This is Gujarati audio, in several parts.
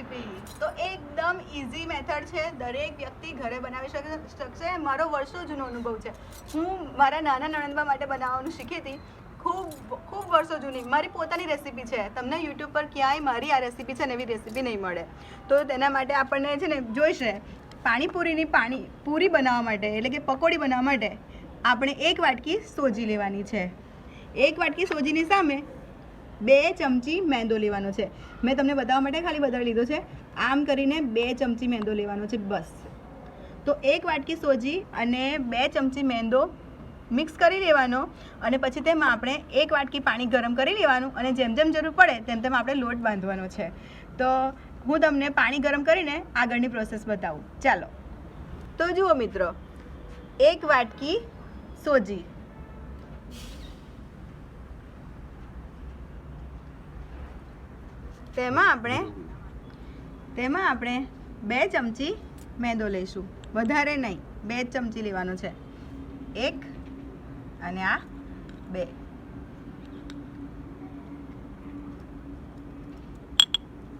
રેસીપી. તો એકદમ ઇઝી મેથડ છે. દરેક વ્યક્તિ ઘરે બનાવી શકે શકશે. મારો વર્ષો જૂનો અનુભવ છે. હું મારા નાના નણંદબા માટે બનાવવાનું શીખી હતી. ખૂબ ખૂબ વર્ષો જૂની. મારી પોતાની રેસીપી છે. તમને યુટ્યુબ પર ક્યાંય મારી આ રેસીપી છે ને એવી રેસીપી નહીં મળે. તો તેના માટે આપણને છે ને, જોઈશે પાણીપુરીની પાણી, પૂરી બનાવવા માટે, એટલે કે પકોડી બનાવવા માટે આપણે એક વાટકી સોજી લેવાની છે. એક વાટકી સોજીની સામે બે ચમચી મેંદો લેવાનો છે. મેં તમને બતાવવા માટે ખાલી વધારે લીધો છે. આમ કરીને બે ચમચી મેંદો લેવાનો છે બસ. તો એક વાટકી સોજી અને બે ચમચી મેંદો મિક્સ કરી લેવાનો અને પછી તેમાં આપણે એક વાટકી પાણી ગરમ કરી લેવાનું અને જેમ જેમ જરૂર પડે તેમ તેમ આપણે લોટ બાંધવાનો છે. તો હું તમને પાણી ગરમ કરીને આગળની પ્રોસેસ બતાવું. ચાલો. તો જુઓ મિત્રો, એક વાટકી સોજી. તેમાં આપણે તેમાં આપણે બે ચમચી મેંદો લઈશું. વધારે નહીં, બે ચમચી લેવાનો છે. એક અને આ બે.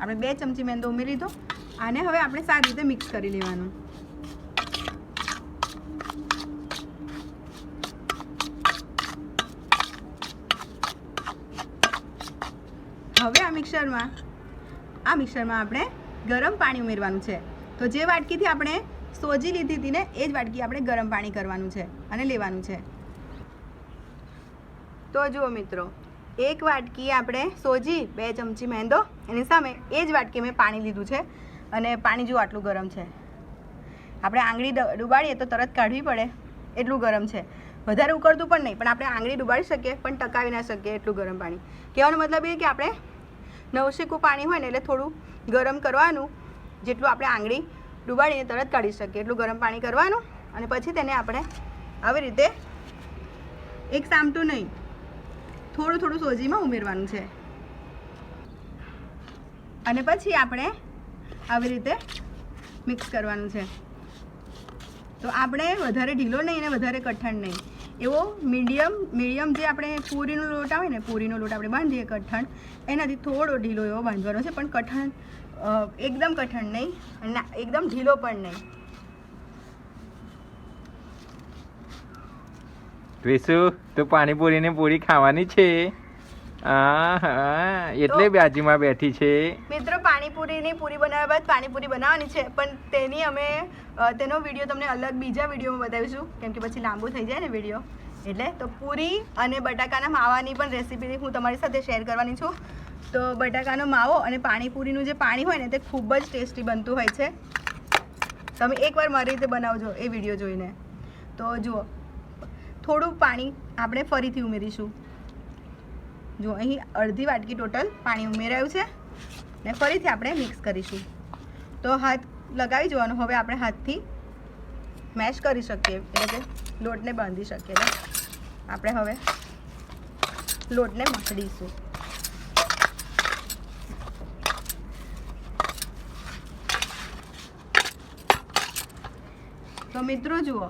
આપણે બે ચમચી મેંદો ઉમેરી દીધો આને હવે આપણે સારી રીતે મિક્સ કરી લેવાનું. હવે આ મિક્સરમાં આ મિક્સરમાં આપણે ગરમ પાણી ઉમેરવાનું છે. તો જે વાટકીથી આપણે સોજી લીધી હતી ને, એ જ વાટકી આપણે ગરમ પાણી કરવાનું છે અને લેવાનું છે. તો જુઓ મિત્રો, એક વાટકી આપણે સોજી, બે ચમચી મેંદો, એની સામે એ જ વાટકી મેં પાણી લીધું છે અને પાણી જુઓ આટલું ગરમ છે. આપણે આંગળી ડુબાડીએ તો તરત કાઢવી પડે, એટલું ગરમ છે. વધારે ઉકળતું પણ નહીં, પણ આપણે આંગળી ડુબાડી શકીએ, પણ ટકાવી ના શકીએ એટલું ગરમ પાણી. કહેવાનો મતલબ એ કે આપણે નવશેકું પાણી હોય ને એટલે થોડું ગરમ કરવાનું, જેટલું આપણે આંગળી ડુબાડીને તરત કાઢી શકીએ. એટલું ગરમ પાણી કરવાનું અને પછી તેને આપણે આવી રીતે એક સામટું નહીં, થોડું થોડું સોજીમાં ઉમેરવાનું છે. અને પછી આપણે આવી રીતે મિક્સ કરવાનું છે. તો આપણે વધારે ઢીલો નહીં અને વધારે કઠણ નહીં. એવો મીડિયમ મીડિયમ જે આપણે પૂરીનો લોટ આવે ને, પૂરીનો લોટ આપણે બાંધીએ કઠણ, એનાથી થોડો ઢીલો એવો બાંધવાનો છે, પણ કઠણ એકદમ કઠણ નહીં, અને એકદમ ઢીલો પણ નહીં. વિશુ તો પાણીપુરીને પૂરી ખાવાની છે? એટલે બાજુમાં બેઠી છે. મિત્રો પાણીપુરીની પૂરી બનાવ્યા બાદ પાણીપુરી બનાવવાની છે પણ તેની અમે તેનો વીડિયો તમને અલગ બીજા વિડીયોમાં બતાવીશું કેમ કે પછી લાંબુ થઈ જાય ને વીડિયો. એટલે તો પૂરી અને બટાકાના માવાની પણ રેસીપી હું તમારી સાથે શેર કરવાની છું. તો બટાકાનો માવો અને પાણીપુરીનું જે પાણી હોય ને તે ખૂબ જ ટેસ્ટી બનતું હોય છે. તમે એકવાર મારી રીતે બનાવજો એ વીડિયો જોઈને. તો જુઓ થોડું પાણી આપણે ફરીથી ઉમેરીશું. જો અહીં અડધી વાટકી ટોટલ પાણી ઉમેરાયું છે ને ફરીથી આપણે મિક્સ કરીશું. તો હાથ લગાવી જોવાનું, હવે આપણે હાથથી મેશ કરી શકીએ, એટલે કે લોટને બાંધી શકીએ આપણે હવે લોટને મસળીશું. તો મિત્રો જુઓ,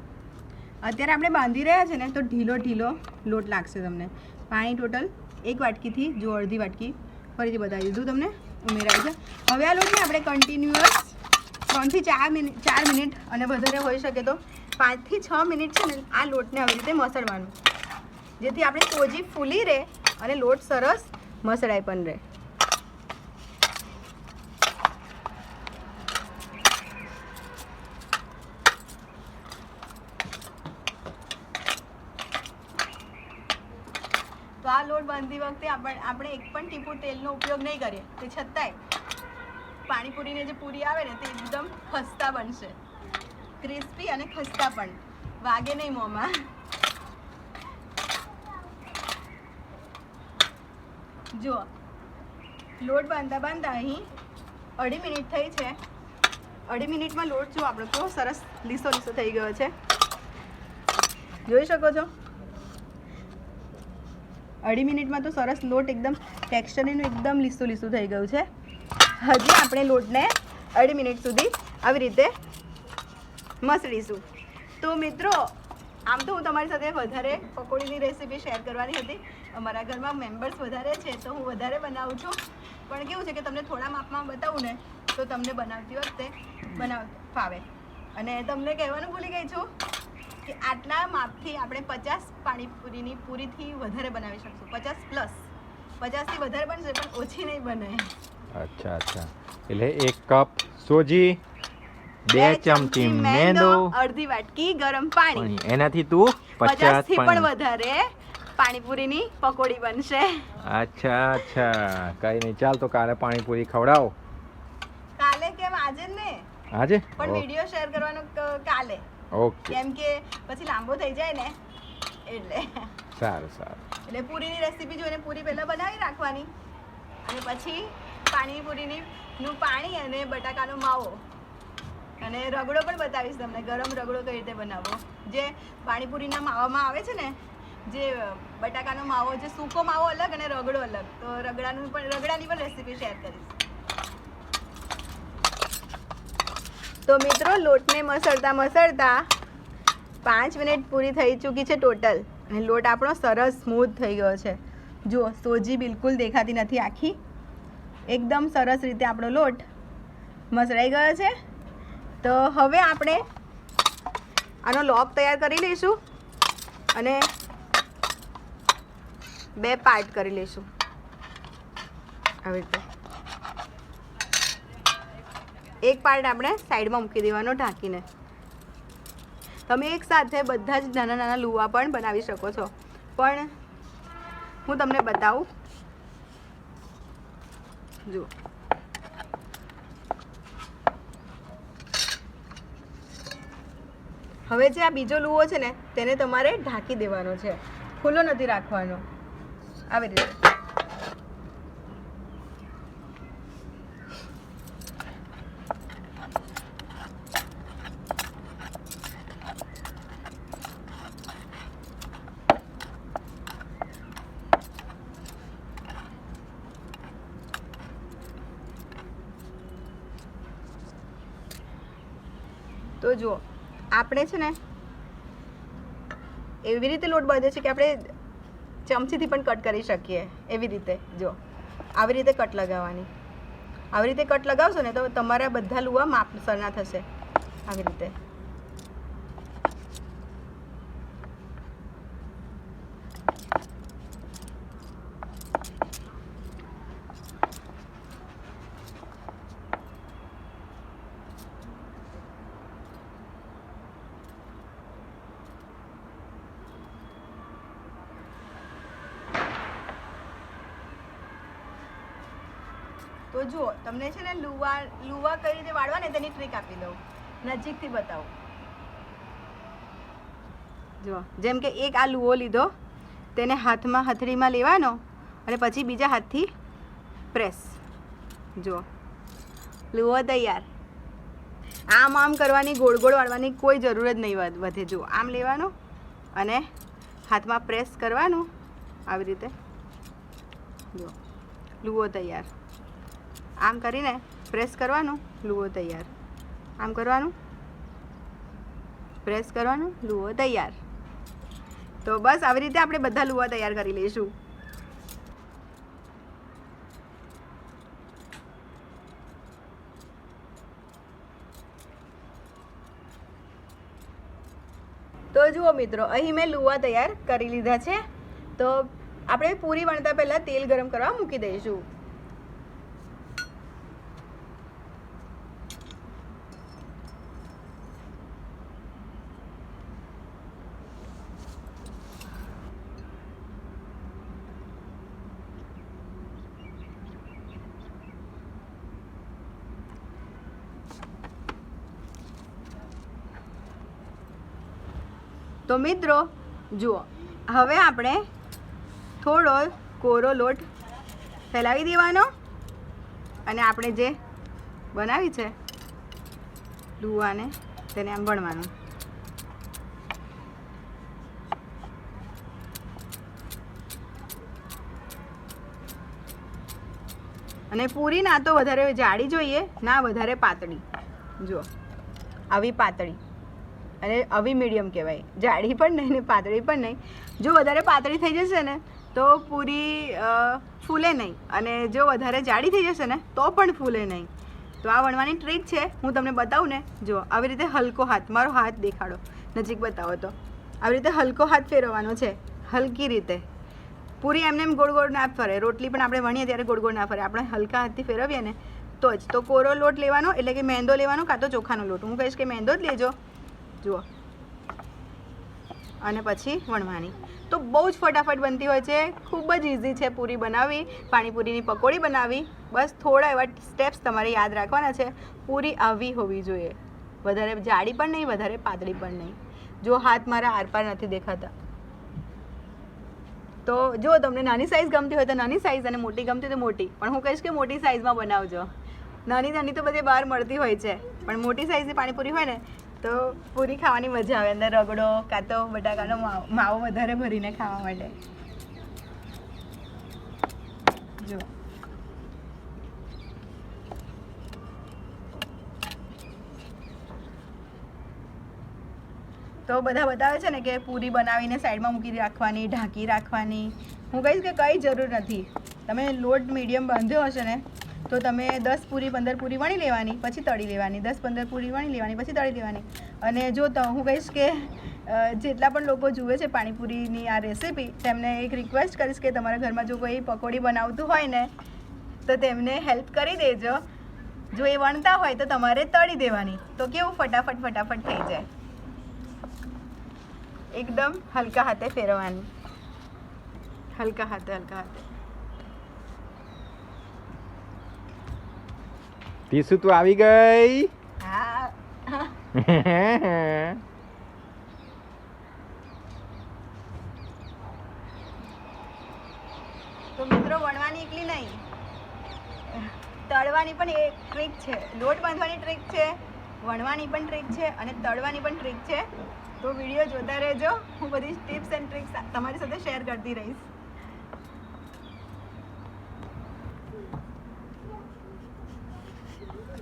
અત્યારે આપણે બાંધી રહ્યા છે ને, તો ઢીલો ઢીલો લોટ લાગશે તમને. પાણી ટોટલ એક વાટકીથી જો અડધી વાટકી ફરીથી બતાવી દીધું તમને. ઉમેરાય છે. હવે આ લોટને આપણે કન્ટિન્યુઅસ ત્રણથી ચાર મિનિટ ચાર મિનિટ અને વધારે હોઈ શકે તો પાંચથી છ મિનિટ છે ને આ લોટને આવી રીતે મસળવાનું. જેથી આપણે સોજી ફૂલી રહે અને લોટ સરસ મસળાઈ પણ રહે તો આ વખતે આપણે આપણે એક પણ ટીપું તેલનો ઉપયોગ નહીં કરીએ. તે છતાંય પાણીપુરીને જે પૂરી આવે ને તે એકદમ ખસ્તા બનશે. ક્રિસ્પી અને ખસ્તા પણ. વાગે નહીં મોંમાં. જુઓ. લોટ બાંધતા બાંધતા અહીં અઢી મિનિટ થઈ છે. અઢી મિનિટમાં લોટ જો આપણો કેવો સરસ લીસો લીસો થઈ ગયો છે. જોઈ શકો છો? અઢી મિનિટમાં તો સરસ લોટ એકદમ ટેક્સચર એનું એકદમ લીસું લીસું થઈ ગયું છે. હજી આપણે લોટને અઢી મિનિટ સુધી આવી રીતે મસળીશું. તો મિત્રો, આમ તો હું તમારી સાથે વધારે પકોડીની રેસીપી શેર કરવાની હતી. અમારા ઘરમાં મેમ્બર્સ વધારે છે, તો હું વધારે બનાવું છું. પણ કેવું છે કે તમને થોડા માપમાં બતાવું ને, તો તમને બનાવતી વખતે બનાવ ફાવે. અને તમને કહેવાનું ભૂલી ગઈ છું કે આટલા માપથી આપણે પચાસ પાણીપુરીની પૂરીથી વધારે બનાવી શકશું. પચાસ પ્લસ પચાસથી વધારે બનશે પણ ઓછી નહીં બને. અચ્છા અચ્છા. એટલે એક કપ સોજી બે ચમચી મેંદો અડધી વાટકી ગરમ પાણી. એનાથી તું પચાસ પચાસથી પણ વધારે પાણીપુરીની પકોડી બનશે. અચ્છા અચ્છા. કઈ નહીં ચાલ તો કાલે પાણીપુરી ખવડાવો. કાલે કેમ? આજે ને. આજે? પણ વીડિયો શેર કરવાનો કાલે. ઓકે. કેમ કે પછી લાંબો થઈ જાય ને એટલે. સારું સારું. એટલે પૂરીની રેસીપી જોઈને પૂરી પહેલાં બનાવી રાખવાની. અને પછી પાણીપુરીની નું પાણી અને બટાકાનો માવો. અને રગડો પણ બતાવીશ તમને ગરમ રગડો કઈ રીતે બનાવવો. જે પાણીપુરીના માવામાં આવે છે ને જે બટાકાનો માવો જે સૂકો માવો અલગ અને રગડો અલગ. તો રગડાનું પણ રગડાની પણ રેસીપી શેર કરીશ. તો મિત્રો, લોટને મસળતા મસળતા પાંચ મિનિટ પૂરી થઈ ચૂકી છે ટોટલ. અને લોટ આપણો સરસ સ્મૂથ થઈ ગયો છે. જુઓ, સોજી બિલકુલ દેખાતી નથી આખી. એકદમ સરસ રીતે આપણો લોટ મસળાઈ ગયો છે. તો હવે આપણે આનો લોક તૈયાર કરી લઈશું અને બે પાર્ટ કરી લઈશું. આવી રીતે. એક પાર્ટ આપણે સાઈડમાં મૂકી દેવાનો ઢાંકીને. તમે એકસાથે બધા જ નાના નાના લુવા પણ બનાવી શકો છો. પણ હું તમને બતાવું. જુઓ. હવે જે આ બીજો લુવો છે ને, તેને તમારે ઢાંકી દેવાનો છે. ખુલ્લો નથી રાખવાનો. આવી રીતે. તો જુઓ, આપણે છે ને એવી રીતે લોટ બાંધે છે કે આપણે ચમચીથી પણ કટ કરી શકીએ. એવી રીતે, જો, આવી રીતે કટ લગાવવાની. આવી રીતે કટ લગાવશો ને તો તમારા બધા લુવા માપસરના થશે. આવી રીતે. તો જુઓ, તમને છે ને લુવા લુવા કઈ રીતે વાળવા ને તેની ટ્રીક આપી દઉં. નજીકથી બતાવું. જુઓ, જેમ કે એક આ લુવો લીધો, તેને હાથમાં હથડીમાં લેવાનો અને પછી બીજા હાથથી પ્રેસ જુઓ, લુવો તૈયાર. આમ આમ કરવાની ગોળ ગોળ વાળવાની કોઈ જરૂર જ નહીં વધે જુઓ, આમ લેવાનો અને હાથમાં પ્રેસ કરવાનું. આવી રીતે. જુઓ, લુવો તૈયાર. આમ કરીને પ્રેસ કરવાનું, લુઓ તૈયાર. આમ કરવાનું. પ્રેસ કરવાનું, લુઓ તૈયાર. તો બસ આવી રીતે આપણે બધા લુવા તૈયાર કરી લઈશું. તો જુઓ મિત્રો, અહીં મેં લુવા તૈયાર કરી લીધા છે. તો આપણે પૂરી વણતા પહેલાં તેલ ગરમ કરવા મૂકી દઈશું. તો મિત્રો, જુઓ, હવે આપણે થોડો કોરો લોટ ફેલાવી દેવાનો અને આપણે જે બનાવી છે લુવાને તેને આમ વણવાનું. અને પૂરી ના તો વધારે જાડી જોઈએ, ના વધારે પાતળી. જુઓ, આવી પાતળી. અને આવી મીડિયમ કહેવાય. જાડી પણ નહીં ને પાતળી પણ નહીં. જો વધારે પાતળી થઈ જશે ને, તો પૂરી ફૂલે નહીં. અને જો વધારે જાડી થઈ જશે ને, તો પણ ફૂલે નહીં. તો આ વણવાની ટ્રીક છે. હું તમને બતાવું ને જુઓ આવી રીતે હલકો હાથ, મારો હાથ દેખાડો. નજીક બતાવો તો. આવી રીતે હલકો હાથ ફેરવવાનો છે. હલકી રીતે. પૂરી એમને એમ ગોળ ગોળ ના ફરે. રોટલી પણ આપણે વણીએ ત્યારે ગોળ ગોળ ના ફરે. આપણે હલકા હાથથી ફેરવીએ ને, તો જ. તો કોરો લોટ લેવાનો, એટલે કે મેંદો લેવાનો કાં તો ચોખાનો લોટ. હું કહીશ કે મેંદો જ લેજો. જુઓ. અને પછી વણવાની. તો બહુ જ ફટાફટ બનતી હોય છે. ખૂબ જ ઇઝી છે પૂરી બનાવવી. પાણીપુરીની પકોડી બનાવવી બસ થોડા એવા સ્ટેપ્સ તમારે યાદ રાખવાના છે. પૂરી આવી હોવી જોઈએ. વધારે જાડી પણ નહીં, વધારે પાતળી પણ નહીં. જો હાથ મારા આરપાર નથી દેખાતા. તો જો તમને નાની સાઇઝ ગમતી હોય તો નાની સાઇઝ અને મોટી ગમતી હોય તો મોટી. પણ હું કહીશ કે મોટી સાઇઝમાં બનાવજો. નાની નાની તો બધી બહાર મળતી હોય છે. પણ મોટી સાઇઝની પાણીપુરી હોય ને તો પૂરી ખાવાની મજા આવે. અંદર રગડો, કાં તો બટાકાનો માવો વધારે ભરીને ખાવા માટે. જો. તો બધા બતાવે છે ને કે પૂરી બનાવીને સાઈડમાં મૂકી રાખવાની, ઢાંકી રાખવાની. હું કહીશ કે કંઈ જરૂર નથી. તમે લોટ મીડિયમ બાંધ્યો હશે ને તો તમે દસ પૂરી, પંદર પૂરી વણી લેવાની, પછી તળી લેવાની. દસ, પંદર પૂરી વણી લેવાની, પછી તળી લેવાની અને જો હું કહીશ કે જેટલા પણ લોકો જુએ છે પાણીપુરીની આ રેસીપી, તેમને એક રિક્વેસ્ટ કરીશ કે તમારા ઘરમાં જો કોઈ પકોડી બનાવતું હોય ને, તો તેમને હેલ્પ કરી દેજો. જો એ વણતા હોય તો તમારે તળી દેવાની. તો કેવું ફટાફટ ફટાફટ થઈ જાય. એકદમ હલકા હાથે ફેરવવાની. હલકા હાથે હલકા હાથે. ટીસુ તું આવી ગઈ? તો મિત્રો વણવાની એકલી નહીં. તળવાની પણ એક ટ્રીક છે. લોટ બાંધવાની ટ્રીક છે, વણવાની પણ ટ્રીક છે અને તળવાની પણ ટ્રીક છે. તો વીડિયો જોતા રહેજો. હું બધી ટિપ્સ એન્ડ ટ્રિક્સ તમારી સાથે શેર કરતી રહીશ.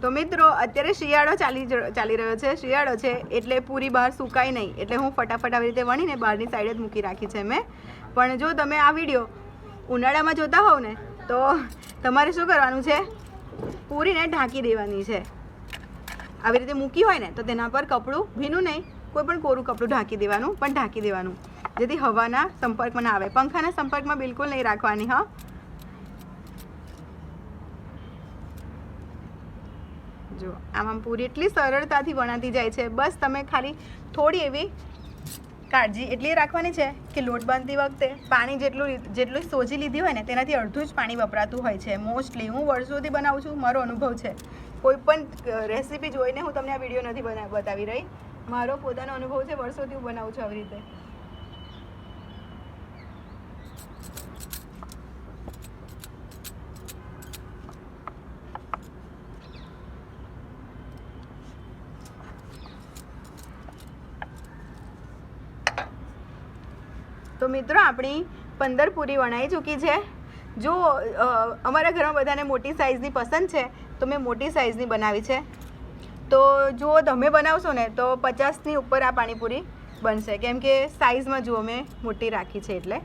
તો મિત્રો, અત્યારે શિયાળો ચાલી ચાલી રહ્યો છે. શિયાળો છે એટલે પૂરી બહાર સુકાય નહીં. એટલે હું ફટાફટ આવી રીતે વણીને બહારની સાઈડ જ મૂકી રાખી છે મેં. પણ જો તમે આ વીડિયો ઉનાળામાં જોતા હોવ ને, તો તમારે શું કરવાનું છે? પૂરીને ઢાંકી દેવાની છે. આવી રીતે મૂકી હોય ને, તો તેના પર કપડું ભીનું નહીં, કોઈ પણ કોરું કપડું ઢાંકી દેવાનું, પણ ઢાંકી દેવાનું. જેથી હવાના સંપર્કમાં ના આવે. પંખાના સંપર્કમાં બિલકુલ નહીં રાખવાની, હા. જો, આમાં પૂરી એટલી સરળતાથી વણાતી જાય છે. બસ તમે ખાલી થોડી એવી કાળજી એટલી રાખવાની છે કે લોટ બાંધતી વખતે પાણી જેટલું જેટલું સોજી લીધી હોય ને, તેનાથી અડધું જ પાણી વપરાતું હોય છે. મોસ્ટલી હું વર્ષોથી બનાવું છું, મારો અનુભવ છે. કોઈ પણ રેસીપી જોઈને હું તમને આ વીડિયો નથી બતાવી રહી. મારો પોતાનો અનુભવ છે, વર્ષોથી હું બનાવું છું આવી રીતે તો મિત્રો આપણી પંદર પૂરી વણાઈ ચૂકી છે. જો અમારા ઘરમાં બધાને મોટી સાઇઝની પસંદ છે, તો મેં મોટી સાઇઝની બનાવી છે. તો જો તમે બનાવશો ને, તો પચાસની ઉપર આ પાણીપુરી બનશે. કેમ કે સાઇઝમાં જુઓ, મેં મોટી રાખી છે એટલે.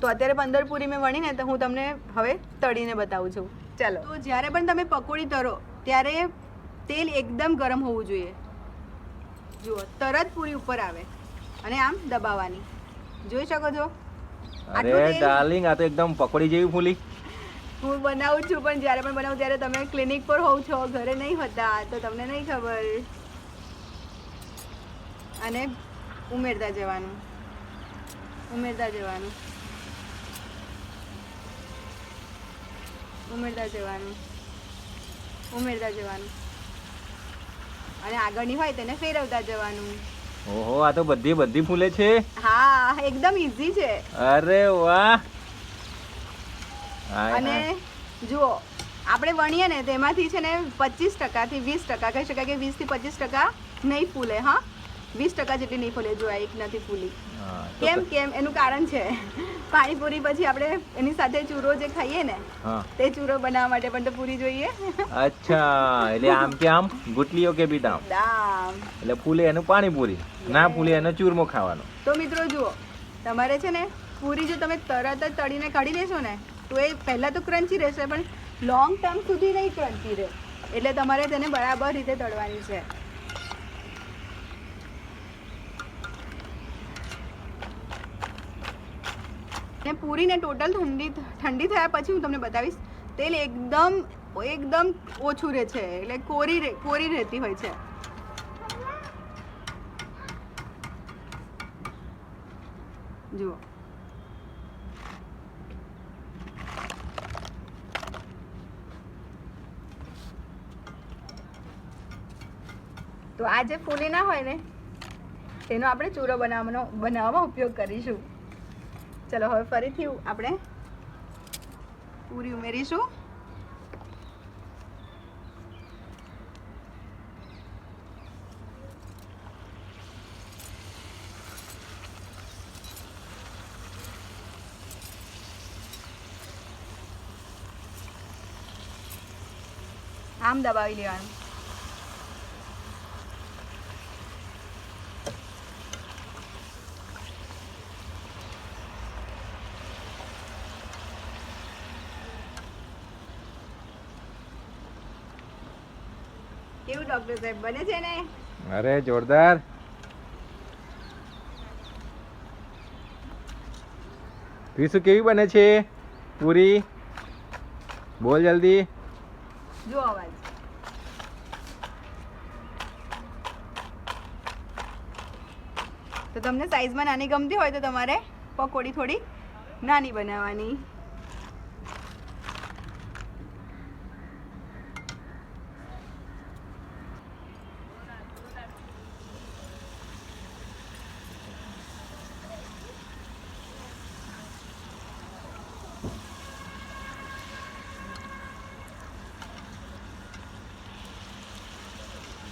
તો અત્યારે પંદર પૂરી મેં વણીને, તો હું તમને હવે તળીને બતાવું છું. ચાલો. તો જ્યારે પણ તમે પકોડી તળો ત્યારે તેલ એકદમ ગરમ હોવું જોઈએ. જુઓ, તરત પૂરી ઉપર આવે. અને આમ દબાવવાની. જોઈ શકો છો? અરે ડાર્લિંગ આ તો એકદમ પકોડી જેવી ફૂલી. હું બનાવું છું પણ જ્યારે પણ બનાવું ત્યારે તમે ક્લિનિક પર હોવ છો ઘરે નહીં હોતા તો તમને નહીં ખબર. અને ઉમેરતા જવાનું. ઉમેરતા જવાનું. ઉમેરતા જવાનું. ઉમેરતા જવાનું. અને આગળની હોય તેને ફેરવતા જવાનું. ઓહો આ તો બધી બધી ફૂલે છે. હા એકદમ ઈઝી છે. અરે વાહ. અને જુઓ આપણે વણીએ ને તેમાંથી છે ને પચીસ ટકાથી વીસ ટકા કહી શકાય કે વીસથી પચીસ ટકા નહીં ફૂલે હા? વીસ ટકા જેટલી નહીં ફૂલે જો એક નથી ફૂલી કેમ કેમ? એનું કારણ છે. પાણીપુરી પછી આપણે એની સાથે ચૂરો જે ખાઈએ ને તે ચૂરો બનાવવા માટે પણ તો પૂરી જોઈએ. અચ્છા એટલે આમ કે આમ ગુટલીઓ કે બી દામ. એટલે ફૂલે એનું પાણીપુરી ના ફૂલે એનો ચૂરમો ખાવાનો. તો મિત્રો જુઓ તમારે છે ને પૂરી જો તમે તરત જ તળીને કાઢી લેશો ને તો એ પહેલાં તો ક્રન્ચી રહેશે પણ લોંગ ટર્મ સુધી નહીં તળતી રહે. એટલે તમારે તેને બરાબર રીતે તળવાની છે. ને પૂરીને ટોટલ ઠંડી ઠંડી થયા પછી હું તમને બતાવીશ, તેલ એકદમ એકદમ ઓછું રહે છે, એટલે કોરી કોરી રહેતી હોય છે. જુઓ. તો આ જે ફૂલી ના હોય ને, તેનો આપણે ચૂરો બનાવવાનો, બનાવવામાં ઉપયોગ કરીશું. ચલો હવે ફરીથી આપણે પૂરી ઉમેરીશું. આમ દબાવી લેવાનું કેવું ડોક્ટર સાહેબ બને છે ને? અરે જોરદાર. ત્રીસુ કેવી બને છે? પૂરી? બોલ જલ્દી. જો અવાજ. તો તમને સાઈઝમાં નાની ગમતી હોય તો તમારે પકોડી થોડી નાની બનાવવાની.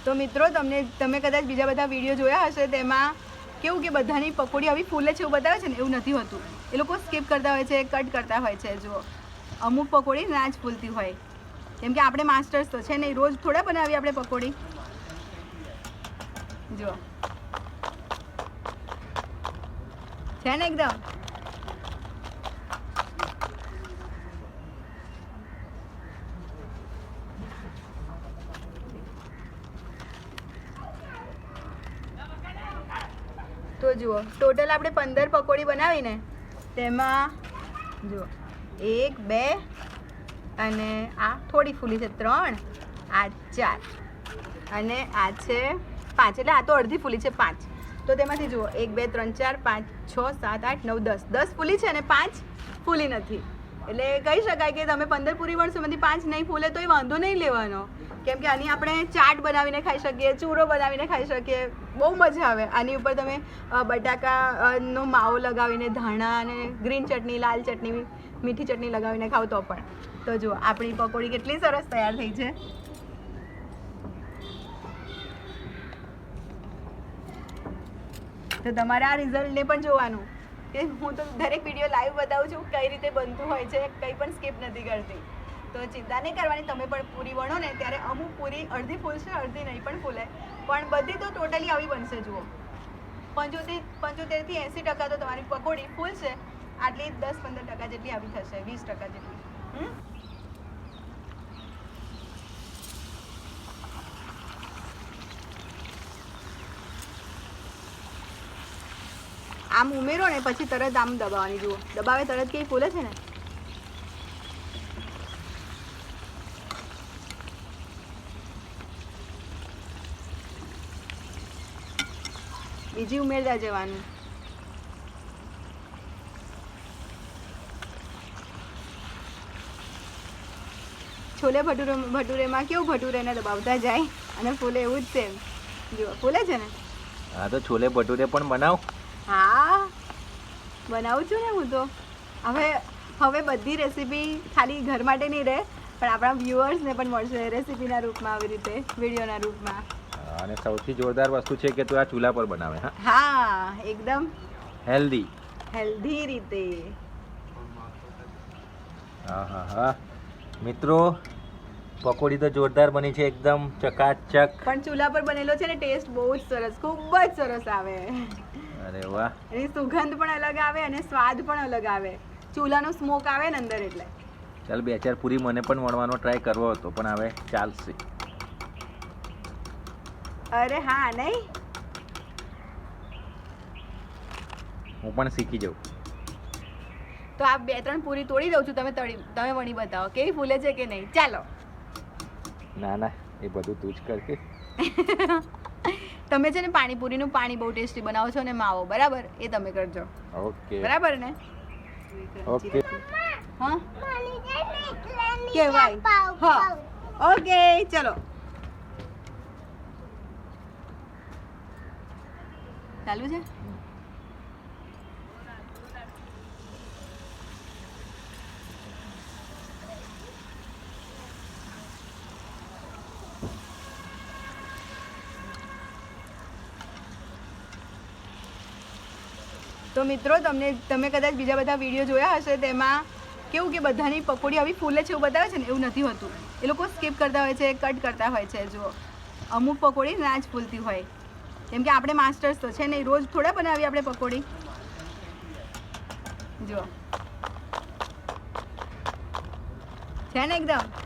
તો મિત્રો, તમને તમે કદાચ બીજા બધા વીડિયો જોયા હશે, તેમાં કેવું કે બધાની પકોડી આવી ફૂલે છે એવું બતાવે છે ને, એવું નથી હોતું. એ લોકો સ્કીપ કરતા હોય છે કટ કરતા હોય છે, જુઓ. અમુક પકોડી ના જ ફૂલતી હોય. કેમ કે આપણે માસ્ટર્સ તો છે નહીં રોજ થોડા બનાવીએ આપણે પકોડી. જુઓ. છે ને એકદમ? જુઓ. ટોટલ આપણે પંદર પકોડી બનાવીને તેમાં જુઓ. એક, બે અને આ થોડી ફૂલી છે ત્રણ, આ ચાર અને આ છે પાંચ. એટલે આ તો અડધી ફૂલી છે પાંચ. તો તેમાંથી જુઓ. એક, બે, ત્રણ, ચાર, પાંચ, છ, સાત, આઠ, નવ, દસ. દસ ફૂલી છે અને પાંચ ફૂલી નથી. એટલે કહી શકાય કે તમે પંદર પૂરી વણશો એમાંથી પાંચ નહીં ફૂલે તો એ વાંધો નહીં લેવાનો. કેમ કે આની આપણે ચાટ બનાવીને ખાઈ શકીએ, ચૂરો બનાવીને ખાઈ શકીએ, બહુ મજા આવે. આની ઉપર તમે બટાકાનો માવો લગાવીને, ધાણા અને ગ્રીન ચટણી, લાલ ચટણી, મીઠી ચટણી લગાવીને ખાવ તો પણ. તો જુઓ, આપણી પકોડી કેટલી સરસ તૈયાર થઈ છે. તો તમારે આ રિઝલ્ટને પણ જોવાનું. કે હું તો દરેક વીડિયો લાઈવ બતાવું છું કઈ રીતે બનતું હોય છે, કંઈ પણ સ્કીપ નથી કરતી. તો ચિંતા નહીં કરવાની, તમે પણ પૂરી વણો ને, ત્યારે અમુક પૂરી અડધી ફૂલશે અડધી નહીં પણ ફૂલે પણ બધી તો ટોટલી આવી બનશે, જુઓ. પંચોતેર પંચોતેરથી એંસી ટકા તો તમારી પકોડી ફૂલશે આટલી દસ પંદર ટકા જેટલી આવી થશે, વીસ ટકા જેટલી. હમ? આમ ઉમેરો ને પછી તરત આમ દબાવવાની. જુઓ, દબાવે તરત કેવી ફૂલે છે ને? બીજી ઉમેરતા જવાનું. છોલે ભટુરે, ભટુરેમાં કેવું ભટુરેને દબાવતા જાય? અને ફૂલે એવું જ સેમ જુઓ ફૂલે છે ને? હા, તો છોલે ભટુરે પણ બનાવ. હા. બનાવું છું ને હું તો. હવે હવે બધી રેસીપી ખાલી ઘર માટે નહીં રહે પણ આપણા વ્યુઅર્સને પણ મળશે રેસીપીના રૂપમાં આવી રીતે વિડીયોના રૂપમાં. અને સૌથી જોરદાર વસ્તુ છે કે તું આ ચૂલા પર બનાવે હા? હા એકદમ. હેલ્ધી હેલ્ધી રીતે. હા હા હા. મિત્રો પકોડી તો જોરદાર બની છે એકદમ ચકાચક. પણ ચૂલા પર બનેલો છે ને ટેસ્ટ બહુ જ સરસ ખૂબ જ સરસ આવે. અરે વાહ. એની સુગંધ પણ અલગ આવે અને સ્વાદ પણ અલગ આવે. ચૂલાનો સ્મોક આવે ને અંદર એટલે. ચાલ બે ચાર પૂરી મને પણ વણવાનો ટ્રાય કરવો હતો પણ હવે ચાલશે. અરે હા નહીં? હું પણ શીખી જાઉં. તો આ બે ત્રણ પૂરી તોડી દઉં છું તમે તળી તમે વણી બતાવો કેવી ફૂલે છે કે નહીં? ચાલો. ના ના એ બધું તું જ કર કે તમે છે ને પાણીપુરીનું પાણી બહુ ટેસ્ટી બનાવો છો ને માવો બરાબર? એ તમે કરજો. ઓકે. બરાબર ને? ઓકે. હા? કેવાય. હા. ઓકે ચલો. ચાલુ છે? મિત્રો, તમને તમે કદાચ બીજા બધા વીડિયો જોયા હશે, તેમાં કેવું કે બધાની પકોડી આવી ફૂલે છે એવું બતાવે છે ને, એવું નથી હોતું. એ લોકો સ્કીપ કરતા હોય છે કટ કરતા હોય છે જો અમુક પકોડી ના જ ફૂલતી હોય. કેમ કે આપણે માસ્ટર્સ તો છે ને રોજ થોડા બનાવીએ આપણે પકોડી. જો છે ને એકદમ?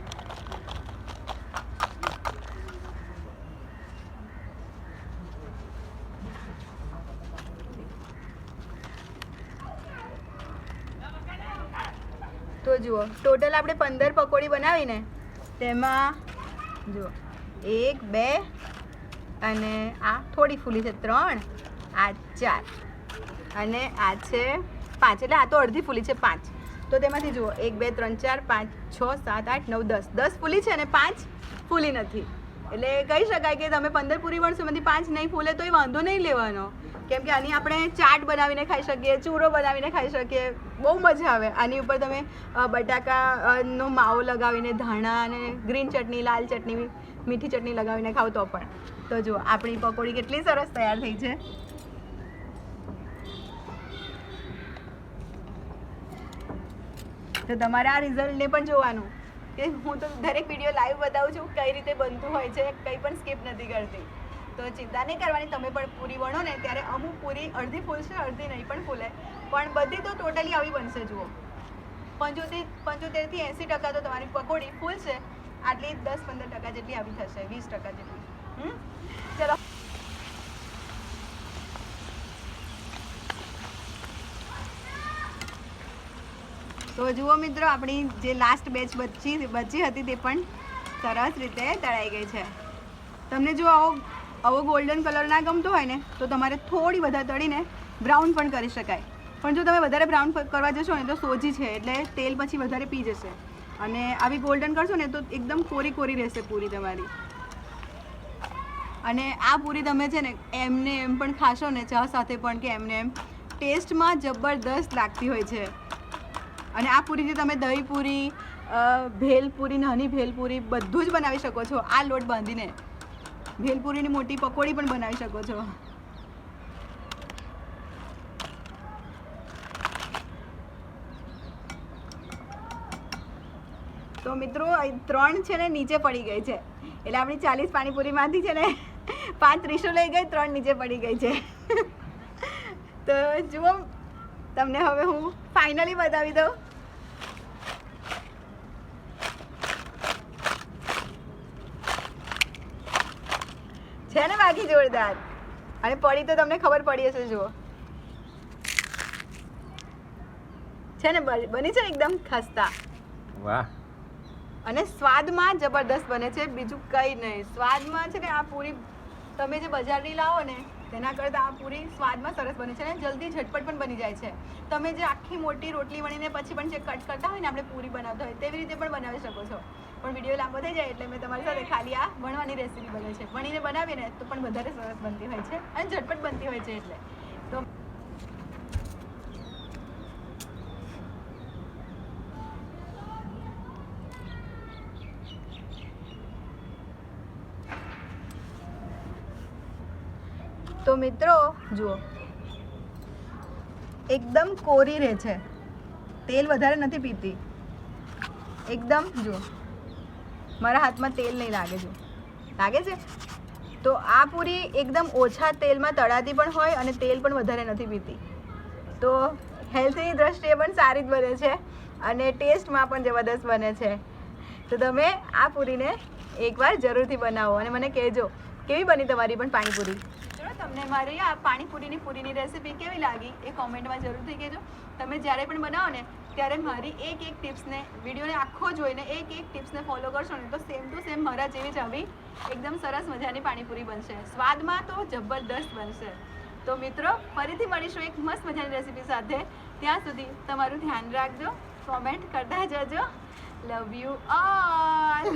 જુઓ. ટોટલ આપણે પંદર પકોડી બનાવીને તેમાં જુઓ. એક, બે અને આ થોડી ફૂલી છે ત્રણ, આ ચાર અને આ છે પાંચ. એટલે આ તો અડધી ફૂલી છે પાંચ. તો તેમાંથી જુઓ. એક, બે, ત્રણ, ચાર, પાંચ, છ, સાત, આઠ, નવ, દસ. દસ ફૂલી છે અને પાંચ ફૂલી નથી. એટલે કહી શકાય કે તમે પંદર પૂરી વણશો એમાંથી પાંચ નહીં ફૂલે તો એ વાંધો નહીં લેવાનો. કેમ કે આની આપણે ચાટ બનાવીને ખાઈ શકીએ ચૂરો બનાવીને ખાઈ શકીએ. બહુ મજા આવે. આની ઉપર તમે અ, બટાકા અ, નો માવો લગાવીને ધાણા અને ગ્રીન ચટણી લાલ ચટણી મીઠી ચટણી લગાવીને ખાવ તો પણ. તો જુઓ આપણી પકોડી કેટલી સરસ તૈયાર થઈ છે. તો તમારે આ રિઝલ્ટને પણ જોવાનું કે હું તો દરેક વીડિયો લાઈવ બતાવું છું કઈ રીતે બનતું હોય છે કંઈ પણ સ્કીપ નથી કરતી. તો ચિંતા નહીં કરવાની, તમે પણ પૂરી વણો ને, ત્યારે અમુક પૂરી અડધી ફૂલશે, અડધી નહીં પણ ફૂલે. પણ બધી તો ટોટલી આવી બનશે, જુઓ. પંચોતેર પંચોતેરથી એંસી ટકા તો તમારી પકોડી ફૂલશે. આટલી દસ પંદર ટકા જેટલી આવી થશે, વીસ ટકા જેટલી? ચલો. તો જુઓ મિત્રો, આપણી જે લાસ્ટ બેચ બચી બચી હતી તે પણ સરસ રીતે તળાઈ ગઈ છે. તમને જો આવો આવો ગોલ્ડન કલર ના ગમતો હોય ને, તો તમારે થોડી વધારે તળીને બ્રાઉન પણ કરી શકાય. પણ જો તમે વધારે બ્રાઉન કરવા જશો ને, તો સોજી છે, એટલે તેલ પછી વધારે પી જશે. અને આવી ગોલ્ડન કરશો ને, તો એકદમ કોરી કોરી રહેશે પૂરી તમારી. અને આ પૂરી તમે છે ને, એમને એમ પણ ખાશો ને, ચા સાથે પણ, કે એમને એમ ટેસ્ટમાં જબરદસ્ત લાગતી હોય છે. અને આ પૂરી જે તમે દહીં પૂરી ભેલપૂરી નાની ભેલપૂરી બધું જ બનાવી શકો છો, આ લોટ બાંધીને. ભેલપૂરીની મોટી પકોડી પણ બનાવી શકો છો. તો મિત્રો ત્રણ છે ને નીચે પડી ગઈ છે. એટલે આપણી ચાલીસ પાણીપુરીમાંથી છે ને પાંચ ત્રીસો લઈ ગઈ, ત્રણ નીચે પડી ગઈ છે. તો જુઓ, તમને હવે હું ફાઇનલી બતાવી દઉં. બાકી જોરદાર. અને પડી તો તમને ખબર પડી હશે જુઓ. છે ને બની છે એકદમ ખસ્તા. વાહ. અને સ્વાદમાં જબરદસ્ત બને છે બીજું કંઈ નહીં. સ્વાદમાં છે ને આ પૂરી તમે જે બજારની લાવો ને તેના કરતાં આ પૂરી સ્વાદમાં સરસ બને છે અને જલ્દી ઝટપટ પણ બની જાય છે. તમે જે આખી મોટી રોટલી વણીને પછી પણ જે કટ કરતા હોય ને આપણે પૂરી બનાવતા હોય તેવી રીતે પણ બનાવી શકો છો. પણ વીડિયો લાંબો થઈ જાય એટલે મેં તમારી સાથે ખાલી આ વણવાની રેસીપી બને છે. વણીને બનાવીને તો પણ વધારે સરસ બનતી હોય છે અને ઝટપટ બનતી હોય છે એટલે. તો તો મિત્રો, જુઓ. એકદમ કોરી રહે છે. તેલ વધારે નથી પીતી. એકદમ, જુઓ. મારા હાથમાં તેલ નહીં લાગે છે. લાગે છે? તો આ પૂરી એકદમ ઓછા તેલમાં તળાતી પણ હોય અને તેલ પણ વધારે નથી પીતી. તો હેલ્થની દ્રષ્ટિએ પણ સારી જ બને છે અને ટેસ્ટમાં પણ જબરદસ્ત બને છે. તો તમે આ પૂરીને એકવાર જરૂરથી બનાવો અને મને કહેજો, કેવી બની તમારી પણ પાણીપુરી? ચલો, તમને મારી આ પાણીપુરીની પૂરીની રેસીપી કેવી લાગી એ કોમેન્ટમાં જરૂરથી કહેજો. તમે જ્યારે પણ બનાવો ને ત્યારે મારી એક એક ટિપ્સને, વિડીયોને આખો જોઈને એક એક ટિપ્સને ફોલો કરશો ને તો સેમ ટુ સેમ મારા જેવી જ આવી એકદમ સરસ મજાની પાણીપુરી બનશે. સ્વાદમાં તો જબરદસ્ત બનશે. તો મિત્રો, ફરીથી મળીશું એક મસ્ત મજાની રેસીપી સાથે. ત્યાં સુધી તમારું ધ્યાન રાખજો કોમેન્ટ કરતા જજો. Love you all